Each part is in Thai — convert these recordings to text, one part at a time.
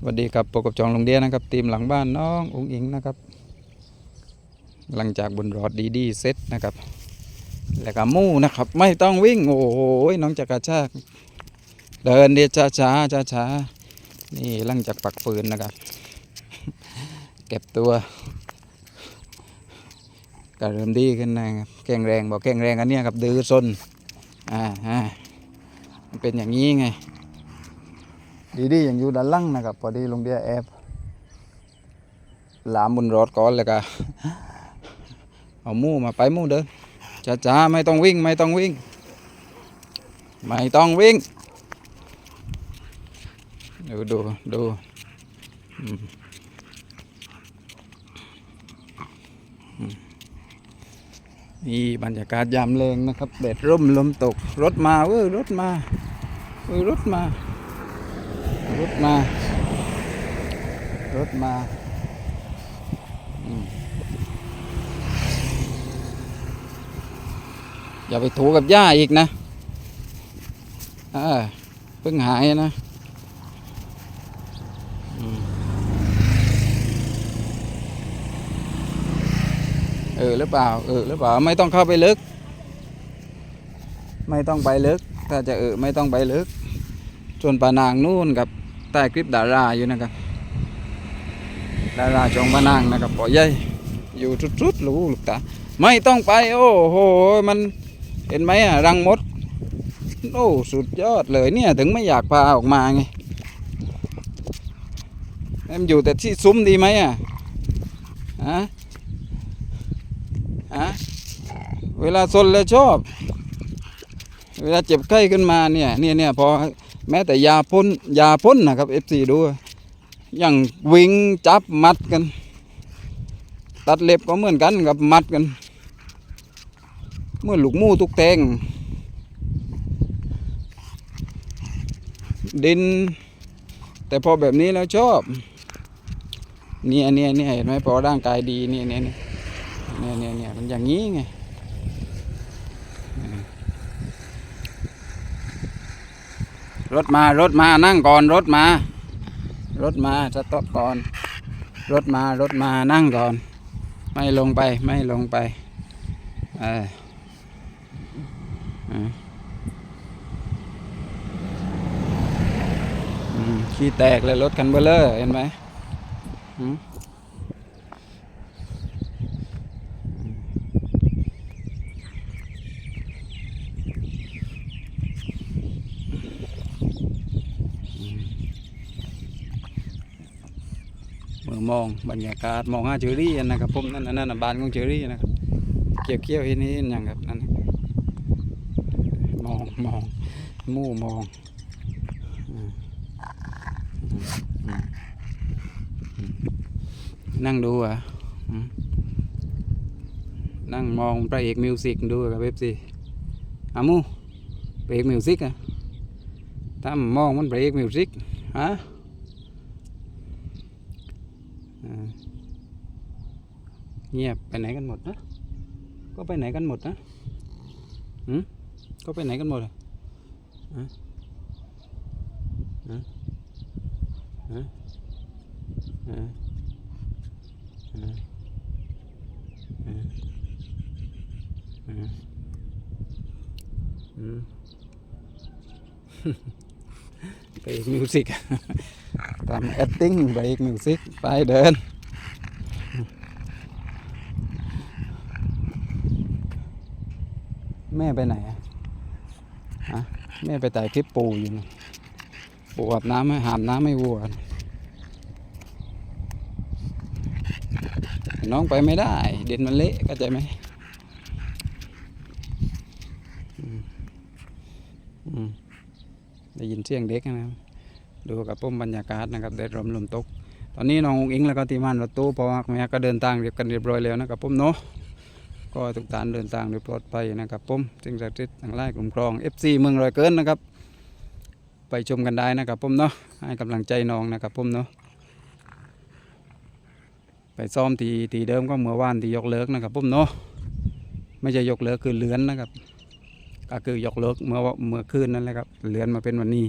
สวัสดีครับปกกับจองลงเดียนะครับทีมหลังบ้านน้องอุ้งอิงนะครับหลังจากบนรอดดีดีเซ็ตนะครับ แล้วก็มู่นะครับ ไม่ต้องวิ่ง โอ้โหน้องจะกรชาก เดินเดียช้าช้าช้าช้านี่หลังจากปักปืนนะครับ เก็บตัวก็เริ่มดีขึ้นนะครับแข็งแรงบอกแข็งแรงอันนี้ครับดื้อซนอ่าอ่ามันเป็นอย่างนี้ไง ดีดีอย่างอยู่ด้านล่างนะครับพอดีลงเดียแอบหลามบนรถก่อนเลยก็เอามู่มาไปมู่เดินช้าช้าๆไม่ต้องวิ่งไม่ต้องวิ่ง ไม่ต้องวิ่ง ดูดูดูนี่บรรยากาศยามแรงนะครับแดดร่มลมตก รถมาเว้ยรถมาเว้ยรถมา รถมารถมาอย่าไปถูกับหญ้าอีกนะอ่าเพิ่งหายนะเออหรือเปล่าเออหรือเปล่าไม่ต้องเข้าไปลึก ไม่ต้องไปลึก ถ้าจะเออไม่ต้องไปลึก ส่วนปานางนู่นกับ ต้คลิปดาราอยู่นะครับดาราจองปานางนะครับปอใหญ่อยู่สุดๆรู้ลูกตาไม่ต้องไป โอ้โหมันเห็นไหมอะรังมดโอ้สุดยอดเลยเนี่ยถึงไม่อยากพาออกมาไงมันอยู่แต่ที่ซุ้มดีไหมอะฮะฮะเวลาซนแล้วชอบ เวลาเจ็บไข้ขึ้นมาเนี่ยเนี่ยเนี่ยพอ แม้แต่ยาพ่นยาพ่นนะครับเอฟซีดูอย่างวิ่งจับมัดกัน ตัดเล็บก็เหมือนกันกับมัดกัน เมื่อลูกมูตุกแตงดิน แต่พอแบบนี้แล้วชอบเนี่ยเนี่ยเนี่ยเห็นไหมพอร่างกายดีเนี่ยเนี่ยเนี่ยเนี่ยเนี่ยมันอย่างนี้ไง รถมารถมานั่งก่อนรถมา รถมาสต็อปก่อน รถมารถมานั่งก่อน ไม่ลงไปไม่ลงไปเออขี้แตกเลยรถคันเบลเลอร์เห็นไหมอื มเมื่อมองบรรยากาศมองหาเจอรี่นะครับผมนั่นนั่นนั่นนะบ้านของเจอรี่นะครับเกี่ยวเกี่ยวๆเห็นนี่เห็นอย่างครับนั่นน่ะมองมองหมู่มองอืมอืมอืมอืมนั่งดูเหรอะนั่งมองพระเอกมิวสิกดูกับเว็บซีอามูพระเอกมิวสิกอะถ้ามองมันพระเอกมิวสิกฮะ อ่า เงียบไปไหนกันหมดนะ ก็ไปไหนกันหมดนะหืมก็ไปไหนกันหมดอะฮะฮะฮะฮะฮะฮะฮะอืมไปอีกมิวสิกทำแอคติ้งไปอีกมิวสิกไปเดิน แม่ไปไหนอะฮะแม่ไปถ่คลิปปูอยู่นะปูอาบน้ำให้หามน้ำให้วัวนะน้องไปไม่ได้ เด่นมันเละเข้าใจไหมได้ยินเสียงเด็กนะครับ ดูกับพุ่มบรรยากาศนะครับแดดลมลมตก ตอนนี้น้ององอิงแล้วก็ทีมงานรถตู้พอแม่ก็เดินทางเรียบกันเรียบร้อยแล้วนะครับพุ่มเนาะ ก็ทุกท่านเดินทางโดยปลอดภัยนะครับพุ่มสิ่งศักดิ์สิทธิ์ทั้งหลายกลุ่มครอง FC เมืองรอยเกินนะครับ ไปชมกันได้นะครับพุ่มเนาะให้กำลังใจน้องนะครับพุ่มเนาะไปซ้อมทีทีเดิมก็เมื่อวานที่ยกเลิกนะครับพุ่มเนาะไม่ใช่ยกเลิกคือเลื่อนนะครับ ก็คือยกเลิกเมื่อเมื่อคืนนั่นแหละครับเลื่อนมาเป็นวันนี้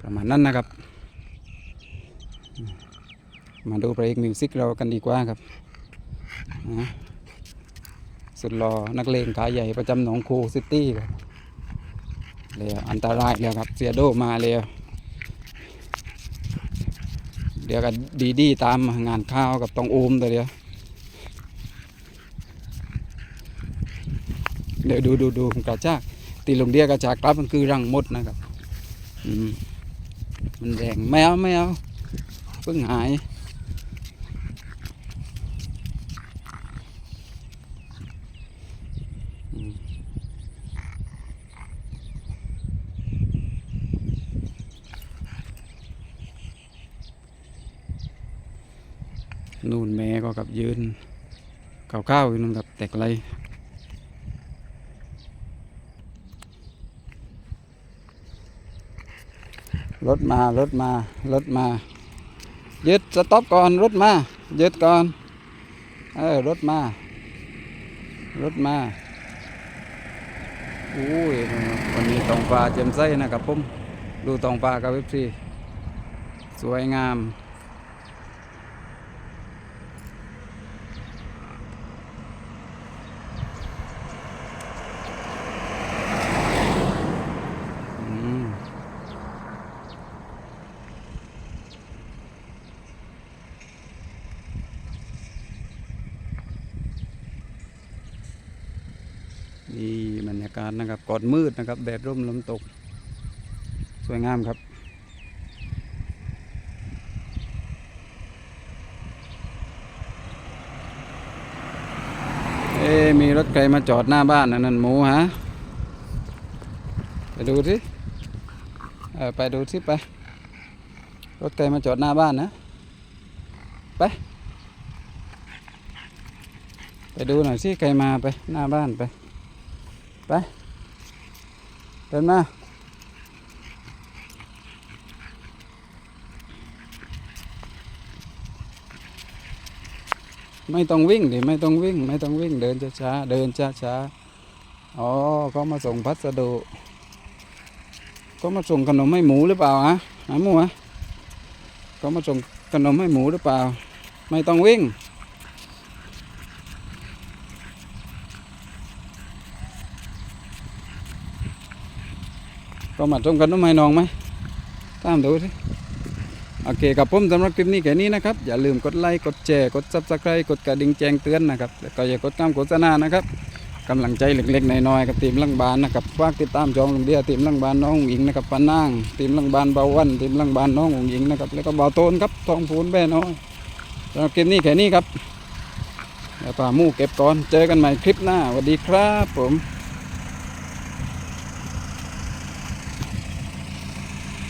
ประมาณนั้นนะครับ มาดูเพลงมิวสิกเรากันดีกว่าครับนะ สุดรอนักเลงขาใหญ่ประจำหนองคูซิตี้ครับแล้วอันตรายแล้วครับเสียโดมาแล้วเดี๋ยวกันดีดีตามงานข้าวกับตองโอมตัวเดียวเดี๋ยวดูดูดูกระชากตีลงเดียกระชากกลับมันคือรังมดนะครับมมันแรงไม่เอาไม่เอาเพิ่งหาย นู่นแม่ก็กับยืนข้าวๆอยู่นู่นกับแตกไรรถมารถมารถมายึดสต็อปก่อนรถมายึดก่อนเออรถมารถมาอุ้ยวันนี้ตองฟ้าแจ่มใสนะครับผมดูตองฟ้ากับเว็บซีสวยงามอืม นี่บรรยากาศนะครับก่อนมืดนะครับ แดดร่มลมตก สวยงามครับ เอ๊มีรถไกลมาจอดหน้าบ้านนะนั่นหมูฮะ ไปดูสิเออไปดูสิไป รถไกลมาจอดหน้าบ้านนะ ไปไปดูหน่อยสิใครมาไปหน้าบ้านไป ไปเดินมาไม่ต้องวิ่งดิไม่ต้องวิ่ง ไม่ต้องวิ่งเดินช้าๆเดินช้าๆอ๋อเขามาส่งพัสดุเขามาส่งขนมให้หมูหรือเปล่าฮะหาหมูฮะเขามาส่งขนมให้หมูหรือเปล่า ไม่ต้องวิ่ง็มาตรงกันน้องไม้น้องไหมตามดูสิโอเคกับผมสำหรับคลิปนี้แค่นี้นะครับ อย่าลืมกดไลค์กดแชร์กดซับสไครต์กดกระดิ่งแจ้งเตือนนะครับแล้วก็อย่ากดตามโฆษณานะครับกำลังใจเล็กๆน้อยๆกับทีมลังบานนะครับฝากติดตามจองลงเดียทีมลังบานน้องหญิงนะครับปานนางทีมลังบานเบาวันทีมลังบานน้องหญิงนะครับแล้วก็เบาโตนครับทองพูนแบ่น้อยสำหรับคลิปนี้แค่นี้ครับแล้วก็หมู่เก็บก่อนเจอกันใหม่คลิปหน้าสวัสดีครับผม